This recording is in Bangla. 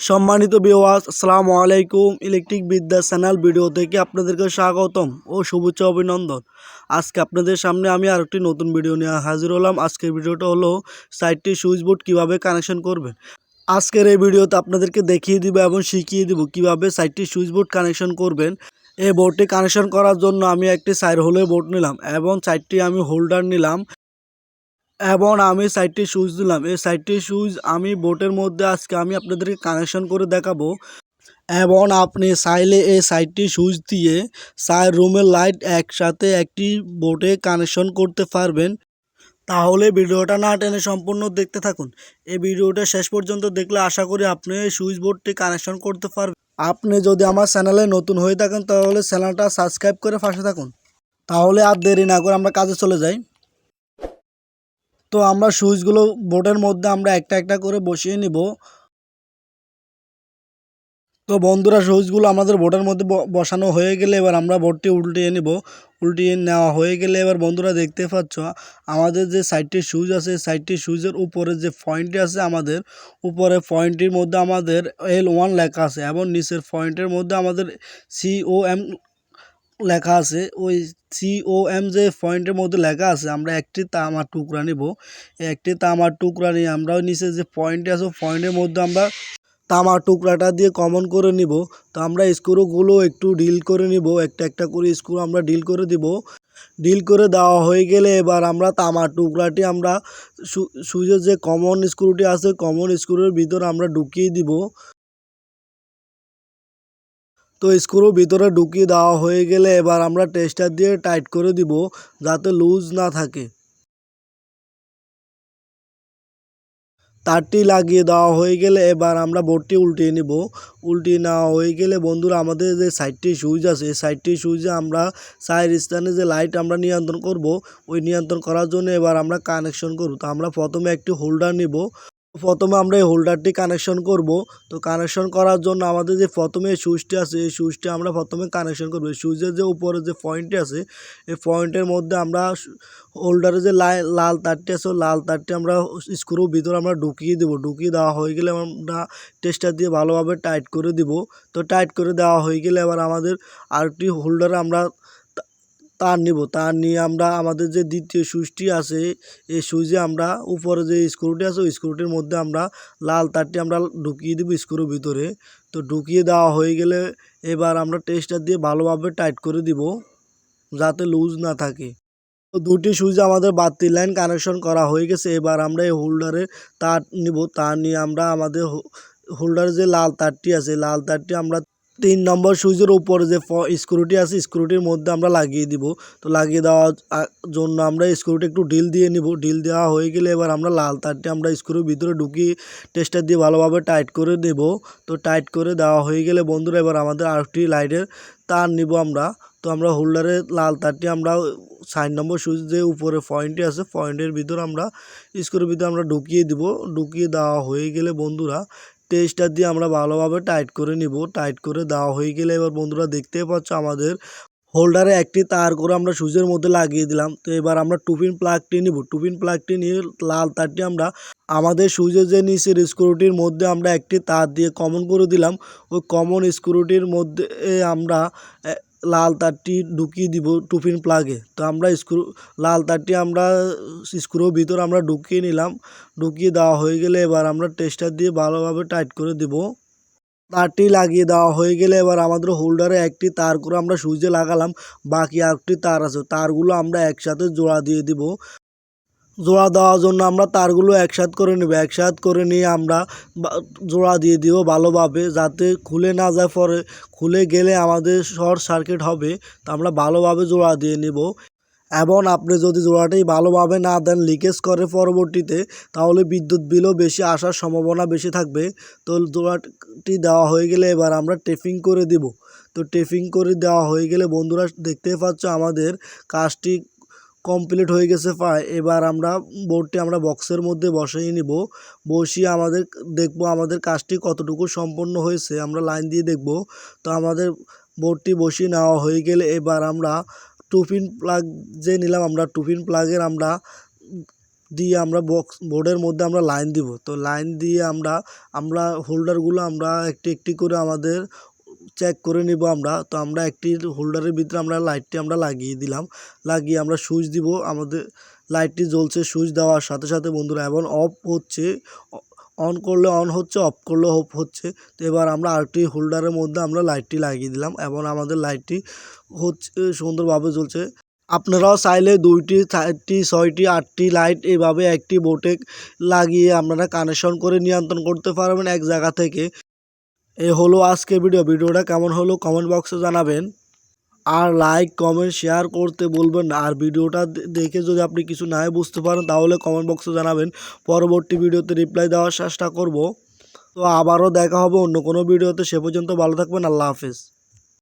সম্মানিত বিওয়াস আসসালামু আলাইকুম। ইলেকট্রিক বিদ্যা চ্যানেল ভিডিও থেকে আপনাদেরকে স্বাগতম ও শুভেচ্ছা অভিনন্দন। আজকে আপনাদের সামনে আমি আরেকটি নতুন ভিডিও নিয়ে হাজির হলাম। আজকের ভিডিওটা হলো সাইটটি সুইচ বোর্ড কীভাবে কানেকশন করবেন। আজকের এই ভিডিওতে আপনাদেরকে দেখিয়ে দিব এবং শিখিয়ে দিব কীভাবে সাইটটি সুইচ বোর্ড কানেকশন করবেন। এই বোর্ডটি কানেকশন করার জন্য আমি একটি সাইড হোলের বোর্ড নিলাম এবং সাইটটি আমি হোল্ডার নিলাম। এবং আমি সাইটটি সুইচ দিলাম। এই সাইটটি সুইচ আমি বোটের মধ্যে আজকে আমি আপনাদেরকে কানেকশন করে দেখাবো। এবং আপনি চাইলে এই সাইটটি সুইচ দিয়ে চার রুমের লাইট একসাথে একটি বোটে কানেকশন করতে পারবেন। তাহলে ভিডিওটা না টেনে সম্পূর্ণ দেখতে থাকুন। এই ভিডিওটা শেষ পর্যন্ত দেখলে আশা করি আপনি এই সুইচ বোর্ডটি কানেকশন করতে পারবেন। আপনি যদি আমার চ্যানেলে নতুন হয়ে থাকেন, তাহলে চ্যানেলটা সাবস্ক্রাইব করে পাশে থাকুন। তাহলে আর দেরি না করে আমরা কাজে চলে যাই। তো আমরা সুইচগুলো বোর্ডের মধ্যে আমরা একটা একটা করে বসিয়ে নিব। তো বন্ধুরা সুইচগুলো আমাদের বোর্ডের মধ্যে বসানো হয়ে গেলে এবার আমরা বোর্ডটি উল্টিয়ে নিব। উল্টিয়ে নেওয়া হয়ে গেলে এবার বন্ধুরা দেখতে পাচ্ছ, আমাদের যে সাইডটি সুইচ আছে সাইডটি সুইচের উপরে যে পয়েন্টটি আছে আমাদের, উপরে পয়েন্টটির মধ্যে আমাদের এল ওয়ান লেখা আছে এবং নিচের পয়েন্টের মধ্যে আমাদের সিও এম লেখা আছে, ওই সিও এম যে পয়েন্টের মধ্যে লেখা আছে, আমরা একটি তামার টুকরা নিব। একটি তামার টুকরা নিয়ে আমরা নিচে যে পয়েন্টে আছে পয়েন্টের মধ্যে আমরা তামার টুকরাটা দিয়ে কমন করে নিব। তো আমরা স্ক্রুগুলো একটু ডিল করে নিব, একটা একটা করে স্ক্রু আমরা ডিল করে দিব। ডিল করে দেওয়া হয়ে গেলে এবার আমরা তামার টুকরাটি আমরা সুইচের যে কমন স্ক্রুটি আছে কমন স্ক্রুর ভিতর আমরা ঢুকিয়ে দিব। তো স্ক্রু ভিতরে ঢুকিয়ে দেওয়া হয়ে গেলে এবার আমরা টেস্টার দিয়ে টাইট করে দিব যাতে লুজ না থাকে। তারটি লাগিয়ে দেওয়া হয়ে গেলে এবার আমরা বোর্ডটি উল্টিয়ে নিব। উল্টিয়ে নেওয়া হয়ে গেলে বন্ধুরা, আমাদের যে সাইডটি সুইচ আছে, এই সাইডটি সুইচে আমরা সাইড স্থানে যে লাইট আমরা নিয়ন্ত্রণ করব, ওই নিয়ন্ত্রণ করার জন্য এবার আমরা কানেকশন করব। তো আমরা প্রথমে একটি হোল্ডার নিব। প্রথমে আমরা এই হোল্ডারটি কানেকশন করব। তো কানেকশন করার জন্য আমাদের যে প্রথমে সুইচটি আছে, এই সুইচটি আমরা প্রথমে কানেকশন করব। সুইচের যে উপরে যে পয়েন্টটি আছে, এই পয়েন্টের মধ্যে আমরা হোল্ডারে যে লাল তারটি আছে লাল তারটি আমরা স্ক্রু ভিতরে আমরা ঢুকিয়ে দেবো। ঢুকিয়ে দেওয়া হয়ে গেলে আমরা টেস্টার দিয়ে ভালোভাবে টাইট করে দিব। তো টাইট করে দেওয়া হয়ে গেলে এবার আমাদের আরেকটি হোল্ডারে আমরা তার নিব, তার নিয়ে আমরা আমাদের যে দ্বিতীয় সুইচটি আছে, এই সুইচে আমরা উপরে যে স্ক্রুটি আছে, ওই স্ক্রুটির মধ্যে আমরা লাল তারটি আমরা ঢুকিয়ে দিব স্ক্রুর ভিতরে। তো ঢুকিয়ে দেওয়া হয়ে গেলে এবার আমরা টেস্টার দিয়ে ভালোভাবে টাইট করে দিব, যাতে লুজ না থাকে। তো দুটি সুইচ আমাদের বাতি লাইন কানেকশন করা হয়ে গেছে, এবার আমরা এই হোল্ডারে তার নিব, তার নিয়ে আমরা আমাদের হোল্ডারে যে লাল তারটি আছে, লাল তারটি আমরা তিন নম্বর সুইচের উপরে যে স্ক্রুটি আছে স্ক্রুটির মধ্যে আমরা লাগিয়ে দিব। তো লাগিয়ে দেওয়ার জন্য আমরা স্ক্রুটি একটু ঢিল দিয়ে নিব। ঢিল দেওয়া হয়ে গেলে এবার আমরা লাল তারটি আমরা স্ক্রুর ভিতরে ঢুকিয়ে টেস্টার দিয়ে ভালোভাবে টাইট করে দেব। তো টাইট করে দেওয়া হয়ে গেলে বন্ধুরা, এবার আমাদের আরেকটি লাইটের তার নিব আমরা। তো আমরা হোল্ডারে লাল তারটি আমরা, সাইন নম্বর সুইচ যে উপরে পয়েন্টটি আছে পয়েন্টের ভিতর আমরা স্ক্রুর ভিতরে আমরা ঢুকিয়ে দিব। ঢুকিয়ে দেওয়া হয়ে গেলে বন্ধুরা টেস্টার দিয়ে আমরা ভালোভাবে টাইট করে নিব। টাইট করে দেওয়া হয়ে গেলে এবার বন্ধুরা দেখতে পাচ্ছ আমাদের হোল্ডারে একটি তার করে আমরা সুইচের মধ্যে লাগিয়ে দিলাম। তো এবার আমরা টুপিন প্লাগটি নিব। টুপিন প্লাগটি নিয়ে লাল তারটি আমরা আমাদের সুইচের যে নিচের স্ক্রুটির মধ্যে আমরা একটি তার দিয়ে কমন করে দিলাম। ওই কমন স্ক্রুটির মধ্যে আমরা লাল তারটি ঢুকিয়ে দিব টুপিন প্লাগে। তো আমরা স্ক্রু, লাল তারটি আমরা, স্ক্রুর ভিতর আমরা ঢুকিয়ে নিলাম। ঢুকিয়ে দেওয়া হয়ে গেলে এবার আমরা টেস্টার দিয়ে ভালোভাবে টাইট করে দেব। তারটি লাগিয়ে দেওয়া হয়ে গেলে এবার আমাদের হোল্ডারে একটি তার করে আমরা সুইচে লাগালাম। বাকি আরেকটি তার আছে, তারগুলো আমরা একসাথে জোড়া দিয়ে দিব। জোড়া দেওয়ার জন্য আমরা তারগুলো একসাথ করে নেব। একসাথ করে নিয়ে আমরা জোড়া দিয়ে দিব ভালোভাবে যাতে খুলে না যায় পরে। খুলে গেলে আমাদের শর্ট সার্কিট হবে, তো আমরা ভালোভাবে জোড়া দিয়ে নিব। এবং আপনি যদি জোড়াটি ভালোভাবে না দেন লিকেজ করে পরবর্তীতে, তাহলে বিদ্যুৎ বিলও বেশি আসার সম্ভাবনা বেশি থাকবে। তো জোড়াটি দেওয়া হয়ে গেলে এবার আমরা টেপিং করে দিব। তো টেপিং করে দেওয়া হয়ে গেলে বন্ধুরা দেখতেই পাচ্ছ আমাদের কাজটি কমপ্লিট হয়ে গেছে প্রায় এবার আমরা বোর্ডটি আমরা বক্সের মধ্যে বসিয়ে নিব। বসিয়ে আমাদের দেখব আমাদের কাজটি কতটুকু সম্পন্ন হয়েছে। আমরা লাইন দিয়ে দেখব। তো আমাদের বোর্ডটি বসিয়ে নেওয়া হয়ে গেলে এবার আমরা টুপিন প্লাগ যে নিলাম, আমরা টুপিন প্লাগের আমরা দিয়ে আমরা বক্স বোর্ডের মধ্যে আমরা লাইন দিব। তো লাইন দিয়ে আমরা আমরা হোল্ডারগুলো আমরা একটি একটি করে আমাদের চেক করে নিব আমরা। তো আমরা একটি হোল্ডারের ভিতরে আমরা লাইটটি আমরা লাগিয়ে দিলাম। লাগিয়ে আমরা সুইচ দিব। আমাদের লাইটটি জ্বলছে সুইচ দেওয়ার সাথে সাথে বন্ধুরা এবং অফ হচ্ছে। অন করলে অন হচ্ছে অফ করলে অফ হচ্ছে। তো এবার আমরা আরেকটি হোল্ডারের মধ্যে আমরা লাইটটি লাগিয়ে দিলাম। এবং আমাদের লাইটটি হচ্ছে, সুন্দরভাবে জ্বলছে। আপনারাও চাইলে দুইটি, চারটি, ছয়টি, আটটি লাইট এভাবে একটি বোটে লাগিয়ে আপনারা কানেকশন করে নিয়ন্ত্রণ করতে পারবেন এক জায়গা থেকে। এ হলো আজকের ভিডিও ভিডিওটা কেমন হলো কমেন্ট বক্সে জানাবেন। আর লাইক কমেন্ট শেয়ার করতে বলবেন আর ভিডিওটা দেখে যদি আপনি কিছু নাই বুঝতে পারেন, তাহলে কমেন্ট বক্সে জানাবেন। পরবর্তী ভিডিওতে রিপ্লাই দেওয়ার চেষ্টা করব। তো আবারও দেখা হবে অন্য কোনো ভিডিওতে সে পর্যন্ত ভালো থাকবেন। আল্লাহ হাফেজ।